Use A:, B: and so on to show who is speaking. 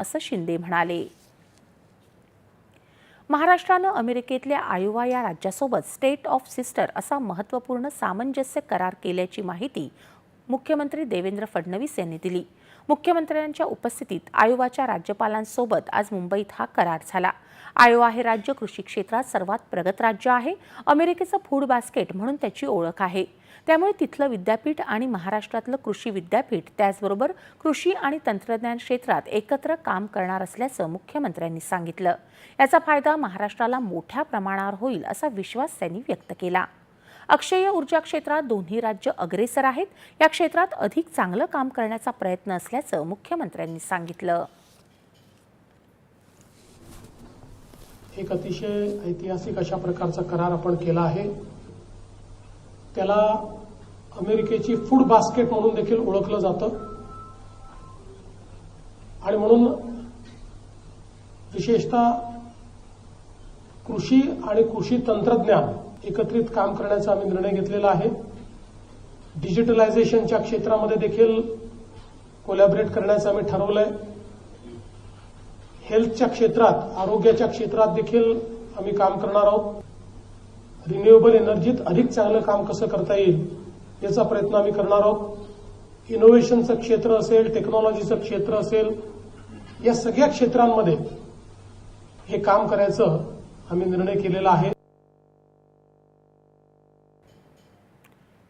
A: असं शिंदे म्हणाले. महाराष्ट्रानं अमेरिकेतल्या आयोवा या राज्यासोबत स्टेट ऑफ सिस्टर असा महत्त्वपूर्ण सामंजस्य करार केल्याची माहिती मुख्यमंत्री देवेंद्र फडणवीस यांनी दिली. मुख्यमंत्र्यांच्या उपस्थितीत आयोवाच्या राज्यपालांसोबत आज मुंबईत हा करार झाला. आयोवा हे राज्य कृषी क्षेत्रात सर्वात प्रगत राज्य आहे. अमेरिकेचं फूड बास्केट म्हणून त्याची ओळख आहे. त्यामुळे तिथलं विद्यापीठ आणि महाराष्ट्रातलं कृषी विद्यापीठ त्याचबरोबर कृषी आणि तंत्रज्ञान क्षेत्रात एकत्र काम करणार असल्याचं मुख्यमंत्र्यांनी सांगितलं. याचा फायदा महाराष्ट्राला मोठ्या प्रमाणावर होईल असा विश्वास त्यांनी व्यक्त केला. अक्षय ऊर्जा क्षेत्रात दोन्ही राज्य अग्रेसर आहेत. या क्षेत्रात अधिक चांगलं काम करण्याचा प्रयत्न असल्याचं मुख्यमंत्र्यांनी सांगितलं.
B: एक अतिशय ऐतिहासिक अशा प्रकारचा करार आपण केला आहे. त्याला अमेरिकेची फूड बास्केट म्हणून देखील ओळखलं जातं. आणि म्हणून विशेषतः कृषी आणि कृषी तंत्रज्ञान एकत्रित काम करण्याचा आम्ही निर्णय घेतलेला आहे. डिजिटलायझेशनच्या क्षेत्रामध्ये देखील कोलॅबरेट करण्याचं आम्ही ठरवलंय. हेल्थच्या क्षेत्रात आरोग्याच्या क्षेत्रात देखील आम्ही काम करणार आहोत. रिन्युएबल एनर्जीत अधिक चांगलं काम कसं करता येईल याचा प्रयत्न आम्ही करणार आहोत. इनोव्हेशनचं क्षेत्र असेल टेक्नॉलॉजीचं क्षेत्र असेल या सगळ्या क्षेत्रांमध्ये हे काम करायचं आम्ही निर्णय केलेला आहे.